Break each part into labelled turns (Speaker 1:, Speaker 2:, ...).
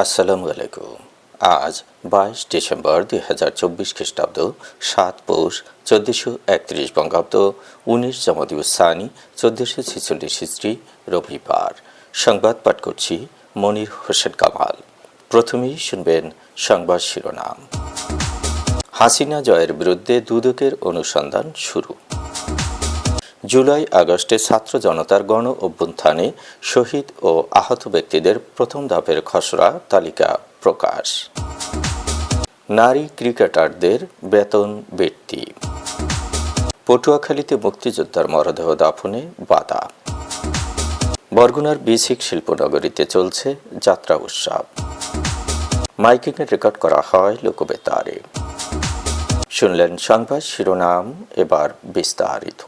Speaker 1: আসসালামু আলাইকুম। আজ বাইশ ডিসেম্বর দুই হাজার চব্বিশ খ্রিস্টাব্দ, সাত পৌষ, চোদ্দশো একত্রিশ বঙ্গাব্দ, উনিশ জামদিউস সানি, চোদ্দশো ছেচল্লিশ হিস্ট্রি রবিবার। সংবাদ পাঠ করছি মনির হোসেন কামাল। প্রথমেই শুনবেন সংবাদ শিরোনাম। হাসিনা জয়ের বিরুদ্ধে দুদকের অনুসন্ধান শুরু। জুলাই আগস্টে ছাত্র জনতার গণ অভ্যুত্থানে শহীদ ও আহত ব্যক্তিদের প্রথম ধাপের খসড়া তালিকা প্রকাশ। নারী ক্রিকেটারদের বেতন বৃত্তি পটুয়াখালীতে মুক্তিযোদ্ধার মরদেহ দাফনে বাধা। বরগুনার বিসিক শিল্পনগরীতে চলছে যাত্রা উৎসব। মাইকিংয়ে রেকর্ড করা হয় লোকবেতারে। শুনলেন সংবাদ শিরোনাম, এবার বিস্তারিত।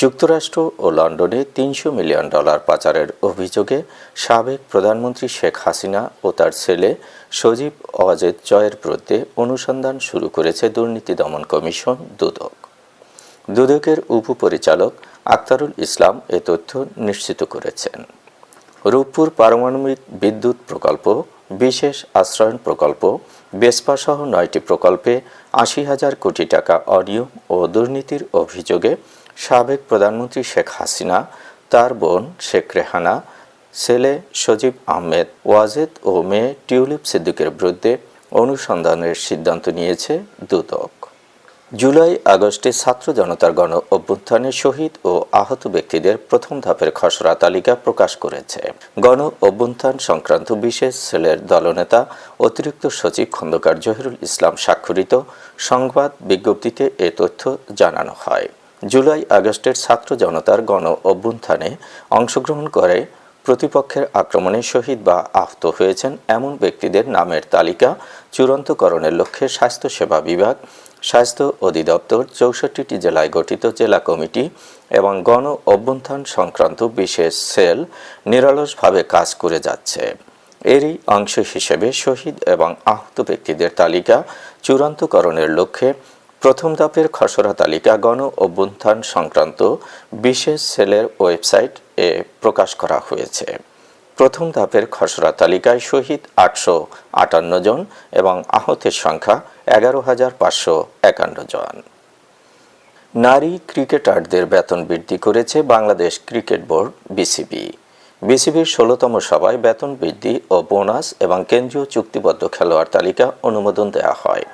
Speaker 1: যুক্তরাষ্ট্র ও লন্ডনে তিনশো মিলিয়ন ডলার পাচারের অভিযোগে সাবেক প্রধানমন্ত্রী শেখ হাসিনা ও তার ছেলে সজীব অজেদ জয়ের বিরুদ্ধে অনুসন্ধান শুরু করেছে দুর্নীতি দমন কমিশন দুদক। দুদকের উপপরিচালক আক্তারুল ইসলাম এ তথ্য নিশ্চিত করেছেন। রূপপুর পারমাণবিক বিদ্যুৎ প্রকল্প, বিশেষ আশ্রয়ণ প্রকল্প, বেসপা সহ নয়টি প্রকল্পে আশি হাজার কোটি টাকা অনিয়ম ও দুর্নীতির অভিযোগে সাবেক প্রধানমন্ত্রী শেখ হাসিনা, তার বোন শেখ রেহানা, ছেলে সজীব আহমেদ, ওয়াজেদ ও মেয়ে টিউলিপ সিদ্দিকের বিরুদ্ধে অনুসন্ধানের সিদ্ধান্ত নিয়েছে দুদক। জুলাই, আগস্টে ছাত্র জনতার গণ অভ্যুত্থানে শহীদ ও আহত ব্যক্তিদের প্রথম ধাপের খসড়া তালিকা প্রকাশ করেছে। গণ অভ্যুত্থান সংক্রান্ত বিশেষ সেলের দলনেতা, অতিরিক্ত সচিব খন্দকার জহিরুল ইসলাম স্বাক্ষরিত সংবাদ বিজ্ঞপ্তিতে এ তথ্য জানানো হয়। জুলাই আগস্টের ছাত্র জনতার গণ অভ্যুত্থানে অংশগ্রহণ করে প্রতিপক্ষের আক্রমণে শহীদ বা আহত হয়েছেন এমন ব্যক্তিদের নামের তালিকা চূড়ান্তকরণের লক্ষ্যে স্বাস্থ্যসেবা বিভাগ, স্বাস্থ্য অধিদপ্তর, চৌষট্টিটি জেলায় গঠিত জেলা কমিটি এবং গণ অভ্যুত্থান সংক্রান্ত বিশেষ সেল নিরলসভাবে কাজ করে যাচ্ছে। এরই অংশ হিসেবে শহীদ এবং আহত ব্যক্তিদের তালিকা চূড়ান্তকরণের লক্ষ্যে প্রথম ধাপের খসড়া তালিকা গণ অভ্যুত্থান সংক্রান্ত বিশেষ সেলের ওয়েবসাইট এ প্রকাশ করা হয়েছে। প্রথম ধাপের খসড়া তালিকায় শহীদ আটশো আটান্ন জন এবং আহতের সংখ্যা এগারো হাজার পাঁচশো একান্ন জন। নারী ক্রিকেটারদের বেতন বৃদ্ধি করেছে বাংলাদেশ ক্রিকেট বোর্ড, বিসিবি। বিসিবির ষোলতম সভায় বেতন বৃদ্ধি ও বোনাস এবং কেন্দ্রীয় চুক্তিবদ্ধ খেলোয়াড় তালিকা অনুমোদন দেওয়া হয়।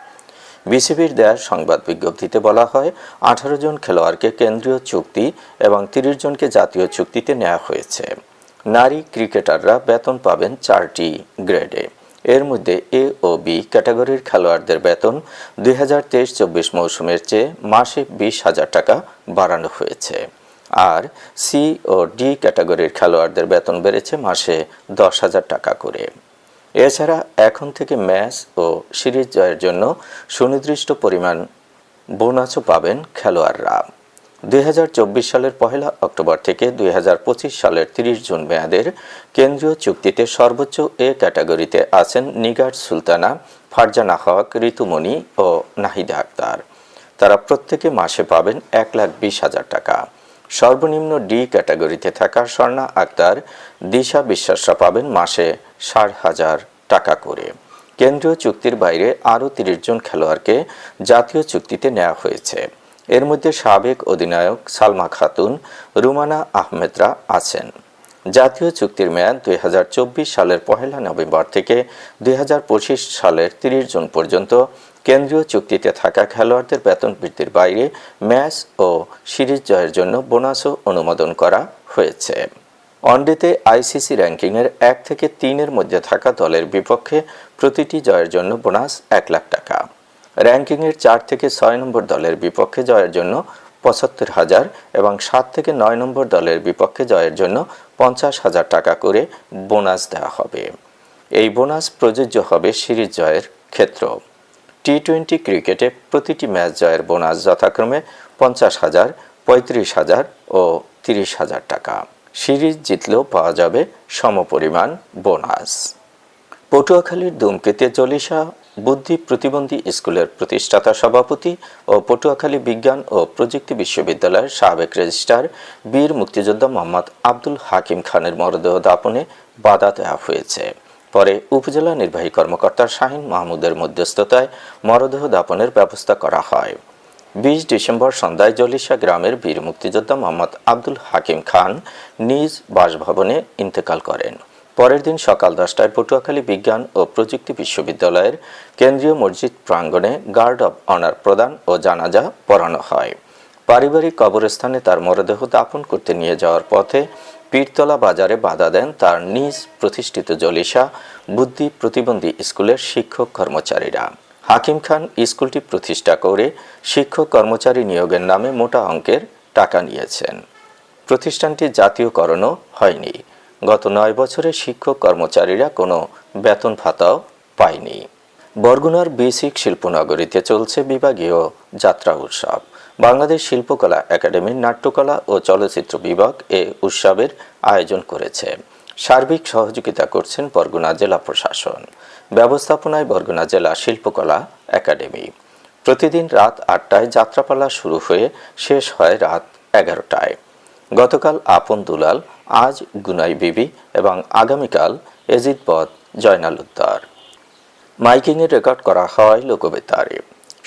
Speaker 1: বিসিবির দেয়া সংবাদ বিজ্ঞপ্তিতে বলা হয়, আঠারো জন খেলোয়াড়কে কেন্দ্রীয় চুক্তি এবং তিরিশ জনকে জাতীয় চুক্তিতে নেওয়া হয়েছে। নারী ক্রিকেটাররা বেতন পাবেন চারটি গ্রেডে। এর মধ্যে এ ও বি ক্যাটাগরির খেলোয়াড়দের বেতন দুই হাজার তেইশ চব্বিশ মৌসুমের চেয়ে মাসে বিশ হাজার টাকা বাড়ানো হয়েছে। আর সি ও ডি ক্যাটাগরির খেলোয়াড়দের বেতন বেড়েছে মাসে দশ হাজার টাকা করে। এছাড়া এখন থেকে ম্যাচ ও সিরিজ জয়ের জন্য সুনির্দিষ্ট পরিমাণ বোনাসও পাবেন খেলোয়াড়রা। দুই হাজার চব্বিশ সালের পহেলা অক্টোবর থেকে দুই হাজার পঁচিশ সালের ৩০ জুন মেয়াদের কেন্দ্রীয় চুক্তিতে সর্বোচ্চ এ ক্যাটাগরিতে আছেন নিগার সুলতানা, ফারজানা হক, ঋতুমণি ও নাহিদা আক্তার। তারা প্রত্যেকে মাসে পাবেন এক লাখ বিশ হাজার টাকা। সর্বনিম্ন ডি ক্যাটাগরিতে থাকা স্বর্ণা আক্তার দিশা বিশ্বাসরা পাবেন মাসে ষাট হাজার টাকা করে। কেন্দ্রীয় চুক্তির বাইরে আরও তিরিশ জন খেলোয়াড়কে জাতীয় চুক্তিতে নেওয়া হয়েছে। এর মধ্যে সাবেক অধিনায়ক সালমা খাতুন, রুমানা আহমেদরা আছেন। জাতীয় চুক্তির মেয়াদ দুই হাজার চব্বিশ সালের পহেলা নভেম্বর থেকে দুই হাজার পঁচিশ সালের ৩০ জুন পর্যন্ত কেন্দ্রীয় চুক্তিতে থাকা খেলোয়াড়দের বেতন বৃদ্ধির বাইরে ম্যাচ ও সিরিজ জয়ের জন্য বোনাসও অনুমোদন করা হয়েছে। ওয়ানডেতে আইসিসি র্যাঙ্কিংয়ের এক থেকে তিনের মধ্যে থাকা দলের বিপক্ষে প্রতিটি জয়ের জন্য বোনাস এক লাখ টাকা। র্যাঙ্কিংয়ের চার থেকে ছয় নম্বর দলের বিপক্ষে জয়ের জন্য পঁচাত্তর হাজার এবং সাত থেকে নয় নম্বর দলের বিপক্ষে জয়ের জন্য পঞ্চাশ হাজার টাকা করে বোনাস দেওয়া হবে। এই বোনাস প্রযোজ্য হবে সিরিজ জয়ের ক্ষেত্র টি টোয়েন্টি ক্রিকেটে প্রতিটি ম্যাচ জয়ের বোনাস যথাক্রমে পঞ্চাশ হাজার, পঁয়ত্রিশ হাজার ও তিরিশ হাজার টাকা। সিরিজ জিতলেও পাওয়া যাবে সমপরিমাণ বোনাস। পটুয়াখালীর দুমকেতে জলিসা বুদ্ধি প্রতিবন্ধী স্কুলের প্রতিষ্ঠাতা সভাপতি ও পটুয়াখালী বিজ্ঞান ও প্রযুক্তি বিশ্ববিদ্যালয়ের সাবেক রেজিস্ট্রার বীর মুক্তিযোদ্ধা মোহাম্মদ আব্দুল হাকিম খানের মরদেহ দাপনে বাধা দেওয়া হয়েছে। পরে উপজেলা নির্বাহী কর্মকর্তা শাহিন মাহমুদের মধ্যস্থতায় মরদেহ দাপনের ব্যবস্থা করা হয়। বিশ ডিসেম্বর সন্ধ্যায় জলিশা গ্রামের বীর মুক্তিযোদ্ধা মোহাম্মদ আব্দুল হাকিম খান নিজ বাসভবনে ইন্তেকাল করেন। পরের দিন সকাল দশটায় পটুয়াখালী বিজ্ঞান ও প্রযুক্তি বিশ্ববিদ্যালয়ের কেন্দ্রীয় মসজিদ প্রাঙ্গণে গার্ড অব অনার প্রদান ও জানাজা পড়ানো হয়। পারিবারিক কবরস্থানে তার মরদেহ দাপন করতে নিয়ে যাওয়ার পথে পীরতলা বাজারে বাধা দেন তার নিজ প্রতিষ্ঠিত জলিসা বুদ্ধি প্রতিবন্ধী স্কুলের শিক্ষক কর্মচারীরা। হাকিম খান স্কুলটি প্রতিষ্ঠা করে শিক্ষক কর্মচারী নিয়োগের নামে মোটা অঙ্কের টাকা নিয়েছেন। প্রতিষ্ঠানটি জাতীয়করণও হয়নি। গত নয় বছরে শিক্ষক কর্মচারীরা কোনো বেতন ভাতাও পায়নি। বরগুনার বেসিক শিল্পনগরীতে চলছে বিভাগীয় যাত্রা উৎসব। বাংলাদেশ শিল্পকলা একাডেমির নাট্যকলা ও চলচ্চিত্র বিভাগ এ উৎসবের আয়োজন করেছে। সার্বিক সহযোগিতা করছেন বরগুনা জেলা প্রশাসন। ব্যবস্থাপনায় বরগুনা জেলা শিল্পকলা একাডেমি। প্রতিদিন রাত আটটায় যাত্রাপালা শুরু হয়ে শেষ হয় রাত এগারোটায়। গতকাল আপন দুলাল, আজ গুনাই বিবি এবং আগামীকাল এজিদ জয়নাল উদ্দার মাইকিংয়ের রেকর্ড করা হয় লোকবেতারে।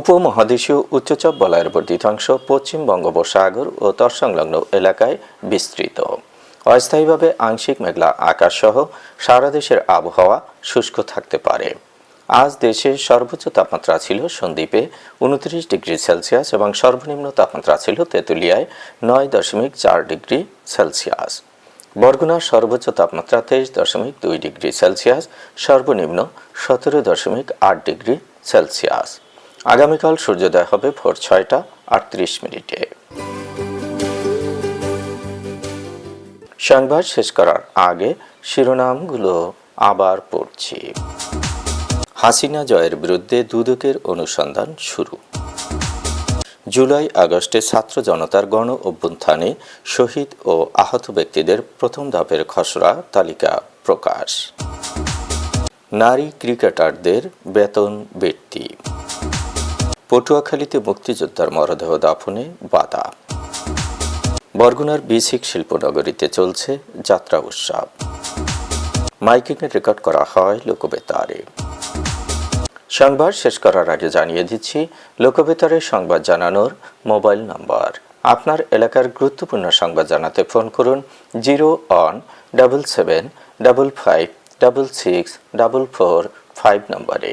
Speaker 1: উপমহাদেশীয় উচ্চচাপ বলয়ের বর্ধিতাংশ পশ্চিম বঙ্গোপসাগর ও তৎসংলগ্ন এলাকায় বিস্তৃত। অস্থায়ীভাবে আংশিক মেঘলা আকাশ সহ সারা দেশের আবহাওয়া শুষ্ক থাকতে পারে। আজ দেশের সর্বোচ্চ তাপমাত্রা ছিল সন্দ্বীপে উনত্রিশ ডিগ্রি সেলসিয়াস এবং সর্বনিম্ন তাপমাত্রা ছিল তেঁতুলিয়ায় নয় দশমিক চার ডিগ্রি সেলসিয়াস। বরগুনার সর্বোচ্চ তাপমাত্রা তেইশ দশমিক দুই ডিগ্রি সেলসিয়াস, সর্বনিম্ন সতেরো দশমিক আট ডিগ্রি সেলসিয়াস। আগামীকাল সূর্যোদয় হবে ভোর ছয়টা আটত্রিশ মিনিটে। সংবাদ শেষ করার আগে শিরোনামগুলো আবার পড়ছি। হাসিনা জয়ের বিরুদ্ধে দুদকের অনুসন্ধান শুরু। জুলাই আগস্টে ছাত্র জনতার গণ অভ্যুত্থানে শহীদ ও আহত ব্যক্তিদের প্রথম ধাপের খসড়া তালিকা প্রকাশ। নারী ক্রিকেটারদের বেতন বৃদ্ধি। পটুয়াখালীতে মুক্তিযোদ্ধার মরদেহ দাফনে বাধা। বরগুনার বিসিক শিল্পনগরীতে চলছে যাত্রা উৎসব। মাইকিংয়ের রেকর্ড করা হয় লোকবেতারে। সংবাদ শেষ করার আগে জানিয়ে দিচ্ছি, লোকবেতারে সংবাদ জানানোর মোবাইল নম্বর। আপনার এলাকার গুরুত্বপূর্ণ সংবাদ জানাতে ফোন করুন zero one double seven double five double six double four five নম্বরে।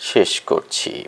Speaker 1: শেষ করছি।